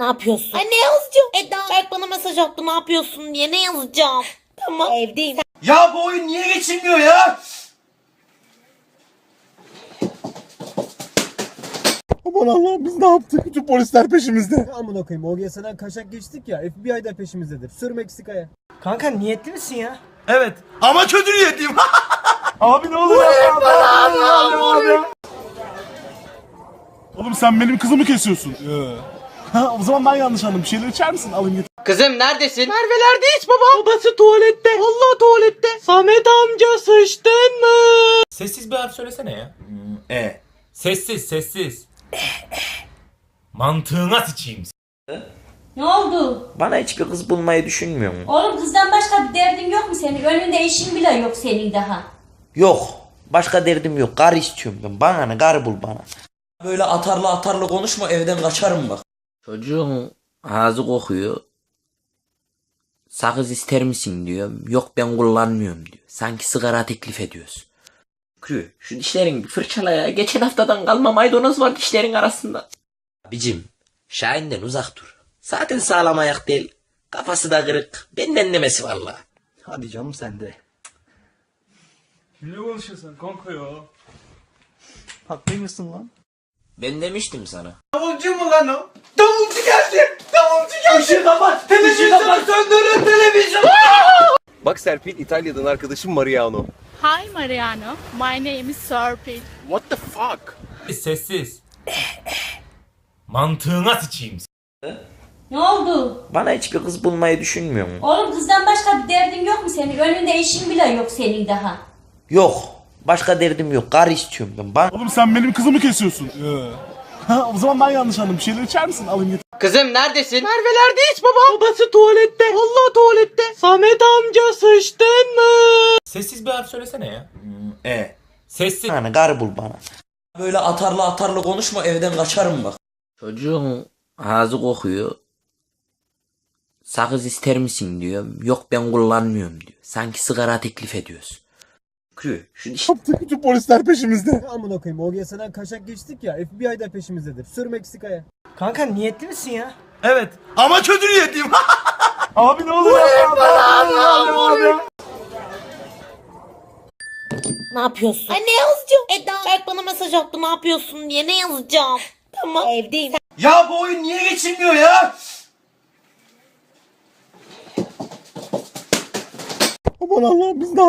Ne yapıyorsun? Ay ne yazacağım? Eda. Berk bana mesaj attı ne yapıyorsun diye ne yazacağım? Tamam. Evdeyim. Ya bu oyun niye geçilmiyor ya? Aman Allah'ım biz ne yaptık? Bütün polisler peşimizde. Amına koyayım OGS'den kaçak geçtik ya FBI de peşimizdedir. Sür Meksika'ya. Kanka niyetli misin ya? Evet. Ama kötü niyetliyim. Abi ne olur ya. Oğlum sen benim kızımı kesiyorsun. Ha, o zaman ben yanlış anladım. Bir şeyler içer misin? Alayım getir. Kızım neredesin? Merve'lerdeyiz baba. Babası tuvalette. Allah tuvalette. Samet amca sıçtın mı? Sessiz bir harf söylesene ya. E. Sessiz sessiz. Mantığına sıçayım. Ne oldu? Bana hiçbir kız bulmayı düşünmüyor mu? Oğlum kızdan başka bir derdin yok mu senin? Önünde eşin bile yok senin daha. Yok. Başka derdim yok. Kar istiyorum ben. Bana ne kar bul bana. Böyle atarlı atarlı konuşma evden kaçarım bak. Çocuğun ağzı kokuyor. Sakız ister misin diyor. Yok ben kullanmıyorum diyor. Sanki sigara teklif ediyorsun. Şükrü şu dişlerin bir fırçala ya. Geçen haftadan kalma maydanoz var dişlerin arasında. Abicim Şahin'den uzak dur. Zaten sağlam ayak değil. Kafası da kırık. Benden demesi valla. Hadi canım sen de. Ne konuşuyorsun kanka ya? Haklıymışsın lan. Ben demiştim sana. Davulcu mu lan o? Davulcu geldi. Davulcu geldi. Işığı kapat. Televizyonu söndürün televizyon. Bak Serpil İtalya'dan arkadaşım Mariano. Hi Mariano, my name is Serpil. What the fuck? Sessiz. Mantığına sıçayım. Ne oldu? Bana hiçbir kız bulmayı düşünmüyor mu? Oğlum kızdan başka bir derdin yok mu senin? Önünde eşin bile yok senin daha. Yok. Başka derdim yok. Kar istiyorum ben. Bana Oğlum sen benim kızımı kesiyorsun. Ha, o zaman ben yanlış anladım. Bir şeyler içer misin? Alayım getir. Kızım neredesin? Merve'lerdeyiz baba. Babası tuvalette. Allah tuvalette. Samet amca sıçtın mı? Sessiz bir harf söylesene ya. E. Sessiz. Hani kar bul bana. Böyle atarlı atarlı konuşma evden kaçarım bak. Çocuğun ağzı kokuyor. Sakız ister misin diyor. Yok ben kullanmıyorum diyor. Sanki sigara teklif ediyorsun. Şu diş... Yaptık. Bütün polisler peşimizde. Amına koyayım OGS'den kaçak geçtik ya FBI de peşimizdedir. Sür Meksika'ya. Kanka niyetli misin ya? Evet. Ama kötü niyetliyim. Abi ne olur ya. Ne yapıyorsun? Ay ne yazacağım? Eda. Berk bana mesaj attı ne yapıyorsun diye ne yazacağım? Tamam. Evdeyim. ya bu oyun niye geçilmiyor ya? Aman Allah'ım biz ne